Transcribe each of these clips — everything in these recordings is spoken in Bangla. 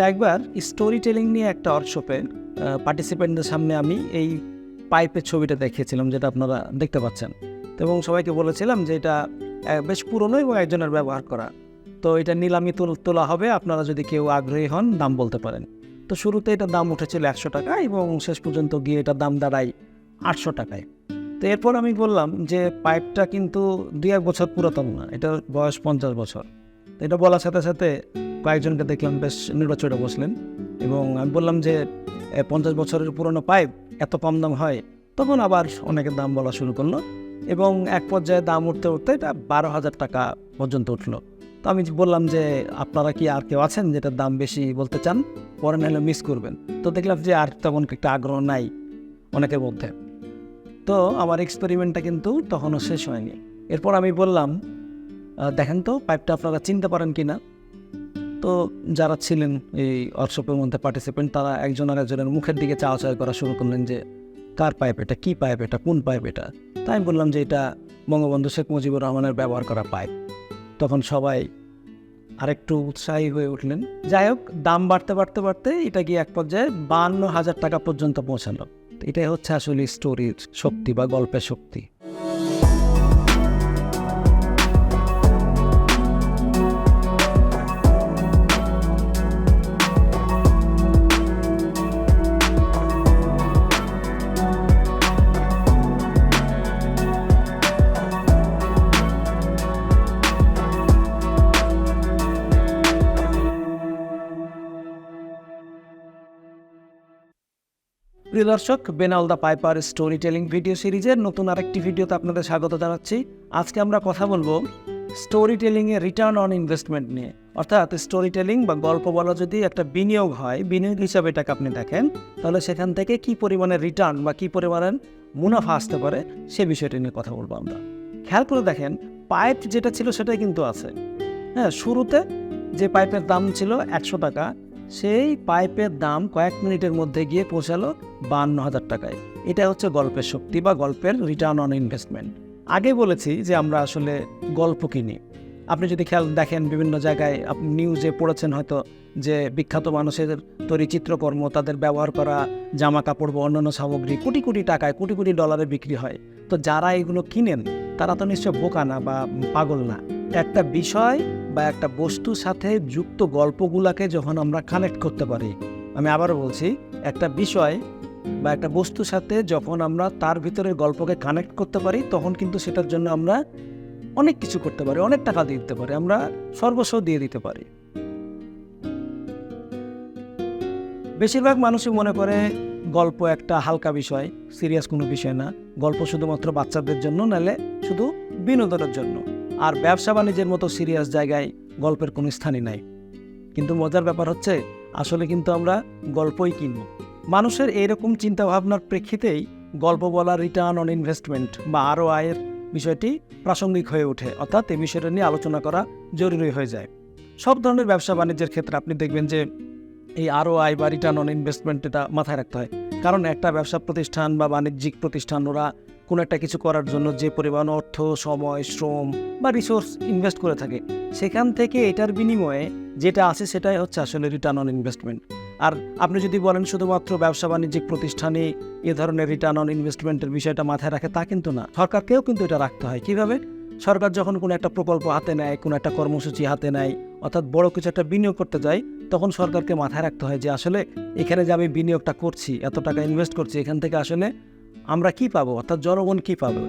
তা একবার স্টোরি টেলিং নিয়ে একটা ওয়ার্কশপে পার্টিসিপেন্টদের সামনে আমি এই পাইপের ছবিটা দেখিয়েছিলাম, যেটা আপনারা দেখতে পাচ্ছেন। এবং সবাইকে বলেছিলাম যে এটা বেশ পুরনো এবং একজনের ব্যবহার করা। তো এটা নিলামি তোল- হবে, আপনারা যদি কেউ আগ্রহী হন, দাম বলতে পারেন। তো শুরুতে এটার দাম উঠেছিল একশো টাকা এবং শেষ পর্যন্ত গিয়ে এটার দাম দাঁড়ায় আটশো টাকায়। তো এরপর আমি বললাম যে পাইপটা কিন্তু দুই এক বছর পুরাতন না, এটার বয়স পঞ্চাশ বছর। তো এটা বলার সাথে সাথে কয়েকজনকে দেখলাম বেশ নির্বাচনে বসলেন এবং আমি বললাম যে পঞ্চাশ বছরের পুরনো পাইপ এত কম দাম হয়? তখন আবার অনেকের দাম বলা শুরু করল এবং এক পর্যায়ে দাম উঠতে উঠতে এটা বারো হাজার টাকা পর্যন্ত উঠল। তো আমি বললাম যে, আপনারা কি আর কেউ আছেন যেটার দাম বেশি বলতে চান? পরে নাহলে মিস করবেন। তো দেখলাম যে, আর তেমন একটা আগ্রহ নাই অনেকের মধ্যে। তো আমার এক্সপেরিমেন্টটা কিন্তু তখনও শেষ হয়নি। এরপর আমি বললাম দেখেন তো পাইপটা আপনারা চিনতে পারেন কি না তো যারা ছিলেন এই ওয়ার্কশপের মধ্যে পার্টিসিপেন্ট তারা একজন আর একজনের মুখের দিকে চাওয়া চাওয়া করা শুরু করলেন যে, কার পাইপ এটা? কী পাইপ এটা? কোন পাইপ এটা? তাই আমি বললাম যে, এটা বঙ্গবন্ধু শেখ মুজিবুর রহমানের ব্যবহার করা পাইপ তখন সবাই আরেকটু উৎসাহী হয়ে উঠলেন। যাই হোক, দাম বাড়তে বাড়তে বাড়তে এটা গিয়ে এক পর্যায়ে বান্ন হাজার টাকা পর্যন্ত পৌঁছালো। এটাই হচ্ছে আসলে স্টোরির শক্তি বা গল্পের শক্তি। প্রিয় দর্শক বেনাল the piper story telling video সিরিজের নতুন আরেকটি ভিডিওতে আপনাদের স্বাগত জানাচ্ছি। আজকে আমরা কথা বলব স্টোরি টেলিংয়ে রিটার্ন অন ইনভেস্টমেন্ট নিয়ে। অর্থাৎ স্টোরি টেলিং বা গল্প বলা যদি একটা বিনিয়োগ হয়, বিনিয়োগ হিসাবে এটাকে আপনি দেখেন, তাহলে সেখান থেকে কি পরিমাণে রিটার্ন বা কি পরিমাণের মুনাফা আসতে পারে, সে বিষয়টি নিয়ে কথা বলব আমরা। খেয়াল করে দেখেন পাইপ যেটা ছিল সেটাই কিন্তু আছে। হ্যাঁ শুরুতে যে পাইপের দাম ছিল একশো টাকা সেই পাইপের দাম কয়েক মিনিটের মধ্যে গিয়ে পৌঁছালো বান্ন হাজার টাকায়। এটা হচ্ছে গল্পের শক্তি বা গল্পের রিটার্ন অন ইনভেস্টমেন্ট আগে বলেছি যে আমরা আসলে গল্প কিনি। আপনি যদি খেয়াল দেখেন বিভিন্ন জায়গায় আপনি নিউজে পড়েছেন হয়তো যে বিখ্যাত মানুষের তৈরি চিত্রকর্ম, তাদের ব্যবহার করা, জামা কাপড় বা অন্যান্য সামগ্রী কোটি কোটি টাকায়, কোটি কোটি ডলারে বিক্রি হয়। তো যারা এগুলো কিনেন, তারা তো নিশ্চয় বোকা না বা পাগল না। একটা বিষয় বা একটা বস্তুর সাথে যুক্ত গল্পগুলাকে যখন আমরা কানেক্ট করতে পারি, আমি আবারও বলছি, একটা বিষয় বা একটা বস্তুর সাথে যখন আমরা তার ভিতরে গল্পকে কানেক্ট করতে পারি, তখন কিন্তু সেটার জন্য আমরা অনেক কিছু করতে পারি, অনেক টাকা দিয়ে দিতে পারি, আমরা সর্বস্ব দিয়ে দিতে পারি। বেশিরভাগ মানুষই মনে করে গল্প একটা হালকা বিষয় সিরিয়াস কোনো বিষয় না। গল্প শুধুমাত্র বাচ্চাদের জন্য, নালে শুধু বিনোদনের জন্য। আর ব্যবসা বাণিজ্যের মতো সিরিয়াস জায়গায় গল্পের কোনো স্থানই নাই। কিন্তু মজার ব্যাপার হচ্ছে, আসলে কিন্তু আমরা গল্পই কিনব। মানুষের এইরকম চিন্তাভাবনার প্রেক্ষিতেই গল্প বলা রিটার্ন অন ইনভেস্টমেন্ট বা আরও আয়ের বিষয়টি প্রাসঙ্গিক হয়ে ওঠে, অর্থাৎ এই বিষয়টা নিয়ে আলোচনা করা জরুরি হয়ে যায়। সব ধরনের ব্যবসা বাণিজ্যের ক্ষেত্রে আপনি দেখবেন যে, এই আরও আয় বা রিটার্ন অন ইনভেস্টমেন্ট এটা মাথায় রাখতে হয়। কারণ একটা ব্যবসা প্রতিষ্ঠান বা বাণিজ্যিক প্রতিষ্ঠান ওরা কোনো একটা কিছু করার জন্য যে পরিমাণ অর্থ, সময়, শ্রম বা রিসোর্স ইনভেস্ট করে থাকে, সেখান থেকে এটার বিনিময়ে যেটা আছে সেটাই হচ্ছে আসলে রিটার্ন অন ইনভেস্টমেন্ট আর আপনি যদি বলেন শুধুমাত্র ব্যবসা বাণিজ্যিক প্রতিষ্ঠানে এ ধরনের রিটার্ন অন ইনভেস্টমেন্টের বিষয়টা মাথায় রাখে, তা কিন্তু না। সরকারকেও কিন্তু এটা রাখতে হয়। কীভাবে? সরকার যখন কোনো একটা প্রকল্প হাতে নেয়, কোনো একটা কর্মসূচি হাতে নেয়, অর্থাৎ বড় কিছু একটা বিনিয়োগ করতে যায়, তখন সরকারকে মাথায় রাখতে হয় যে আসলে এখানে যে আমি বিনিয়োগটা করছি, এত টাকা ইনভেস্ট করছি, এখান থেকে আসলে আমরা কি পাবো? অর্থাৎ জনগণ কি পাবে?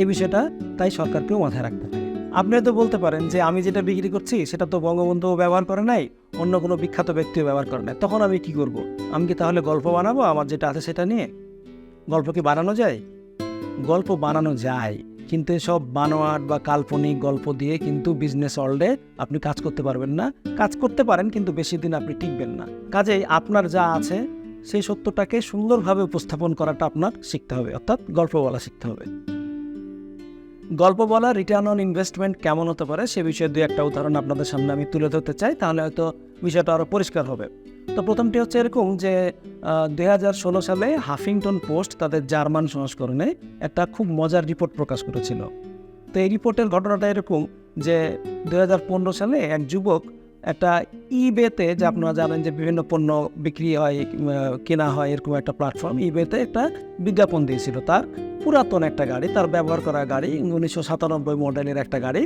এই বিষয়টা তাই সরকারকেও মাথায় রাখতে হবে। আপনি তো বলতে পারেন যে আমি যেটা বিক্রি করছি, সেটা তো বঙ্গবন্ধু ব্যবহার করে নাই, অন্য কোনো বিখ্যাত ব্যক্তিও ব্যবহার করে নাই। তখন আমি কি করব? আমি কি তাহলে গল্প বানাবো? আমার যেটা আছে সেটা নিয়ে? গল্প কি বানানো যায়? গল্প বানানো যায়, কিন্তু সব বানোয়াট বা কাল্পনিক গল্প দিয়ে কিন্তু বিজনেস ওয়ার্ল্ডে আপনি কাজ করতে পারবেন না। কাজ করতে পারেন, কিন্তু বেশি দিন আপনি টিকবেন না। কাজেই আপনার যা আছে সেই সত্যটাকে সুন্দরভাবে উপস্থাপন করাটা আপনার শিখতে হবে, অর্থাৎ গল্প বলা শিখতে হবে। গল্প বলা রিটার্ন অন ইনভেস্টমেন্ট কেমন হতে পারে সে বিষয়ে দুই একটা উদাহরণ আপনাদের সামনে আমি তুলে ধরতে চাই, তাহলে হয়তো বিষয়টা আরও পরিষ্কার হবে। তো প্রথমটি হচ্ছে এরকম যে দুই হাজার ষোলো সালে হাফিংটন পোস্ট তাদের জার্মান সংস্করণে একটা খুব মজার রিপোর্ট প্রকাশ করেছিল। তো এই রিপোর্টের ঘটনাটা এরকম যে, দুই হাজার পনেরো সালে এক যুবক একটা ইবেতে যে আপনারা জানেন যে বিভিন্ন পণ্য বিক্রি হয় কেনা হয়, এরকম একটা প্ল্যাটফর্ম ইবেতে একটা বিজ্ঞাপন দিয়েছিল। তার পুরাতন একটা গাড়ি, তার ব্যবহার করা গাড়ি, উনিশশো সাতানব্বই মডেলের একটা গাড়ি,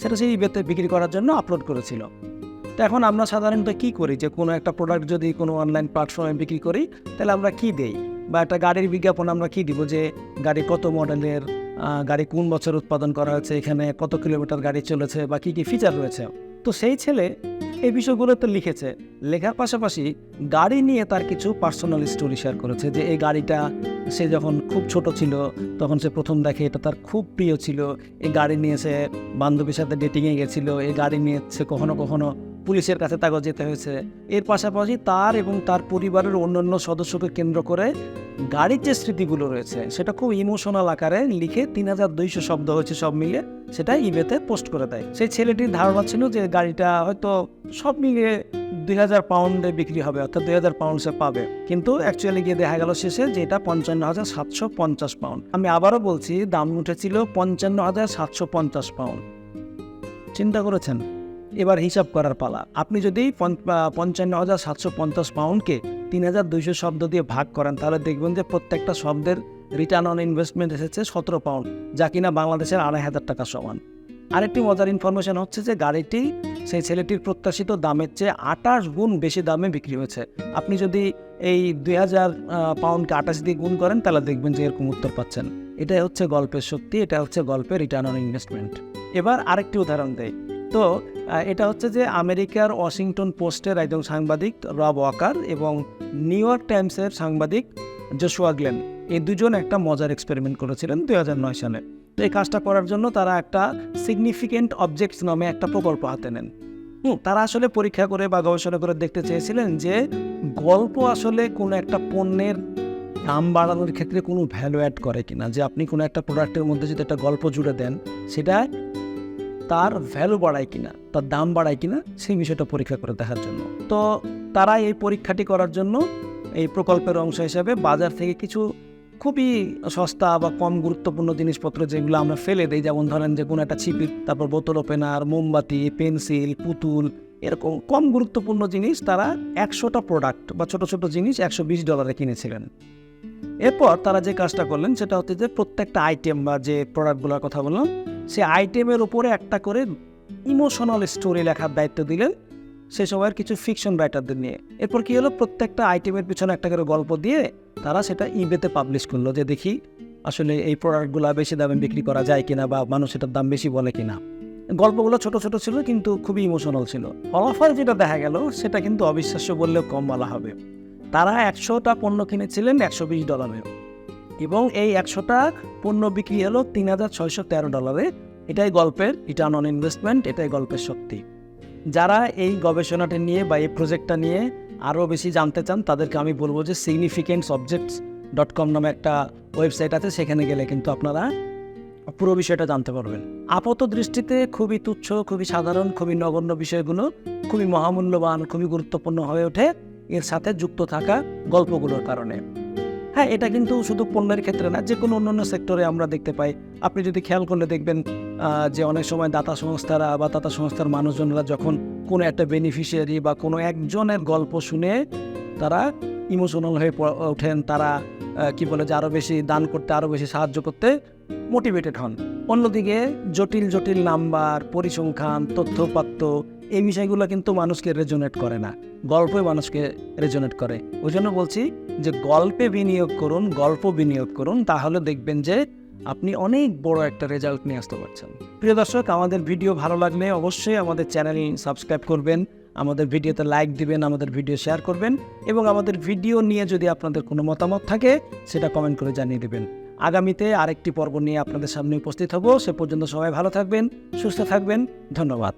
সেটা সেই ইবেতে বিক্রি করার জন্য আপলোড করেছিল। তো এখন আমরা সাধারণত কি করি? যে কোনো একটা প্রোডাক্ট যদি কোনো অনলাইন প্ল্যাটফর্মে বিক্রি করি, তাহলে আমরা কি দেই? বা একটা গাড়ির বিজ্ঞাপন আমরা কি দিব? যে গাড়ি কত মডেলের গাড়ি কোন বছর উৎপাদন করা হয়েছে, এখানে কত কিলোমিটার গাড়ি চলেছে, বা কী কী ফিচার রয়েছে? তো সেই ছেলে এই বিষয়গুলো তো লিখেছে। লেখার পাশাপাশি গাড়ি নিয়ে তার কিছু পার্সোনাল স্টোরি শেয়ার করেছে যে এই গাড়িটা সে যখন খুব ছোট ছিল, তখন সে প্রথম দেখে এটা তার খুব প্রিয় ছিল। এই গাড়ি নিয়ে সে বান্ধবীর সাথে ডেটিংয়ে গেছিল, এই গাড়ি নিয়ে সে কখনো কখনো পুলিশের কাছে তাকে যেতে হয়েছে। এর পাশাপাশি তার এবং তার পরিবারের অন্যান্য সদস্যকে কেন্দ্র করে গাড়ির যে স্মৃতিগুলো রয়েছে, সেটা খুব ইমোশনাল আকারে লিখে তিন হাজার দুইশো শব্দ হয়েছে সব মিলে সেটা ইবেতে পোস্ট করে দেয়। সেই ছেলেটির ধারণা ছিল যে গাড়িটা হয়তো সব মিলিয়ে দুই হাজার পাউন্ডে বিক্রি হবে, অর্থাৎ দুই হাজার পাউন্ড সে পাবে। কিন্তু অ্যাকচুয়ালি গিয়ে দেখা গেল শেষে যে এটা পঞ্চান্ন হাজার সাতশো পঞ্চাশ পাউন্ড। আমি আবারও বলছি, দাম উঠেছিল পঞ্চান্ন হাজার সাতশো পঞ্চাশ পাউন্ড। চিন্তা করেছেন? এবার হিসাব করার পালা। আপনি যদি পঞ্চ- পঞ্চান্ন হাজার সাতশো পঞ্চাশ পাউন্ডকে তিন হাজার দুইশো শব্দ দিয়ে ভাগ করেন, তাহলে দেখবেন যে প্রত্যেকটা শব্দের রিটার্ন অন ইনভেস্টমেন্ট এসেছে সতেরো পাউন্ড, যা কিনা বাংলাদেশের আড়াই হাজার টাকা সমান। আরেকটি মজার ইনফরমেশন হচ্ছে যে গাড়িটি সেই ছেলেটির প্রত্যাশিত দামের চেয়ে আঠাশ গুণ বেশি দামে বিক্রি হয়েছে। আপনি যদি এই দুই হাজার পাউন্ডকে আঠাশ দিয়ে গুণ করেন, তাহলে দেখবেন যে এরকম উত্তর পাচ্ছেন। এটাই হচ্ছে গল্পের শক্তি এটা হচ্ছে গল্পের রিটার্ন অন ইনভেস্টমেন্ট এবার আরেকটি উদাহরণ দেয় তো এটা হচ্ছে যে আমেরিকার ওয়াশিংটন পোস্টের একজন সাংবাদিক রব ওয়াকার এবং নিউ ইয়র্ক টাইমসের সাংবাদিক জোশুয়া গ্লেন। এই দুজন একটা মজার এক্সপেরিমেন্ট করেছিলেন দুই হাজার নয় সালে। তো এই কাজটা করার জন্য তারা একটা সিগনিফিকেন্ট অবজেক্টস নামে একটা প্রকল্প হাতে নেন। হুম, তারা আসলে পরীক্ষা করে বা গবেষণা করে দেখতে চেয়েছিলেন যে গল্প আসলে কোনো একটা পণ্যের দাম বাড়ানোর ক্ষেত্রে কোনো ভ্যালু অ্যাড করে কিনা। যে আপনি কোনো একটা প্রোডাক্টের মধ্যে যদি একটা গল্প জুড়ে দেন সেটা তার ভ্যালু বাড়ায় কিনা, তার দাম বাড়ায় কিনা, সেই বিষয়টা পরীক্ষা করে দেখার জন্য। তো তারা এই পরীক্ষাটি করার জন্য এই প্রকল্পের অংশ হিসাবে বাজার থেকে কিছু খুবই সস্তা বা কম গুরুত্বপূর্ণ জিনিসপত্র যেগুলো আমরা ফেলে দিই, যেমন ধরেন যে কোনো একটা ছিপির তারপর বোতল ওপেনার, মোমবাতি, পেন্সিল, পুতুল, এরকম কম গুরুত্বপূর্ণ জিনিস তারা একশোটা প্রোডাক্ট বা ছোট ছোট জিনিস একশো বিশ ডলারে কিনেছিলেন। এরপর তারা যে কাজটা করলেন সেটা হচ্ছে যে প্রত্যেকটা আইটেম বা যে প্রোডাক্টগুলোর কথা বললাম সেই আইটেমের উপরে একটা করে ইমোশনাল স্টোরি লেখার দায়িত্ব দিলেন। সে সময়ের কিছু ফিকশন রাইটারদের নিয়ে। এরপর কি হলো? প্রত্যেকটা আইটেমের পিছনে একটা করে গল্প দিয়ে তারা সেটা ইবেতে পাবলিশ করল যে দেখি, আসলে এই প্রোডাক্টগুলো বেশি দামে বিক্রি করা যায় কিনা বা মানুষ এটার দাম বেশি বলে কিনা। গল্পগুলো ছোট ছোট ছিল কিন্তু খুবই ইমোশনাল ছিল। ফলাফল যেটা দেখা গেল, সেটা কিন্তু অবিশ্বাস্য বললেও কম বলা হবে। তারা একশোটা পণ্য কিনেছিলেন একশো বিশ ডলারে এবং এই একশোটা পণ্য বিক্রি হলো তিন হাজার ছয়শো তেরো ডলারে। এটাই গল্পের রিটার্ন অন ইনভেস্টমেন্ট এটাই গল্পের শক্তি। যারা এই গবেষণাটা নিয়ে বা এই প্রজেক্টটা নিয়ে আরও বেশি জানতে চান, তাদেরকে আমি বলব যে সিগনিফিকেন্ট অবজেক্টস ডট কম নামে একটা ওয়েবসাইট আছে, সেখানে গেলে কিন্তু আপনারা পুরো বিষয়টা জানতে পারবেন। আপাত দৃষ্টিতে খুবই তুচ্ছ, খুবই সাধারণ, খুবই নগণ্য বিষয়গুলো খুবই মহামূল্যবান, খুবই গুরুত্বপূর্ণ হয়ে ওঠে। এর সাথে যুক্ত থাকা গল্পগুলোর কারণে। হ্যাঁ এটা কিন্তু শুধু পণ্যের ক্ষেত্রে না যে কোনো অন্যান্য সেক্টরে আমরা দেখতে পাই। আপনি যদি খেয়াল করলে দেখবেন যে অনেক সময় দাতা সংস্থারা বা দাতা সংস্থার মানুষজনরা যখন কোনো একটা বেনিফিশিয়ারি বা কোনো একজনের গল্প শুনে তারা ইমোশনাল হয়ে ওঠেন, তারা কি বলে যে আরও বেশি দান করতে আরও বেশি সাহায্য করতে মোটিভেটেড হন। অন্যদিকে জটিল জটিল নাম্বার, পরিসংখ্যান তথ্যপাত্য এই বিষয়গুলো কিন্তু মানুষকে রেজোনেট করে না। গল্পই মানুষকে রেজোনেট করে। ওই জন্য বলছি যে গল্পে বিনিয়োগ করুন, গল্প বিনিয়োগ করুন, তাহলে দেখবেন যে আপনি অনেক বড় একটা রেজাল্ট নিয়ে আসতে পারছেন। প্রিয় দর্শক, আমাদের ভিডিও ভালো লাগলে অবশ্যই আমাদের চ্যানেল সাবস্ক্রাইব করবেন, আমাদের ভিডিওতে লাইক দিবেন, আমাদের ভিডিও শেয়ার করবেন এবং আমাদের ভিডিও নিয়ে যদি আপনাদের কোনো মতামত থাকে, সেটা কমেন্ট করে জানিয়ে দেবেন। আগামীতে আরেকটি পর্ব নিয়ে আপনাদের সামনে উপস্থিত হব। সে পর্যন্ত সবাই ভালো থাকবেন, সুস্থ থাকবেন। ধন্যবাদ।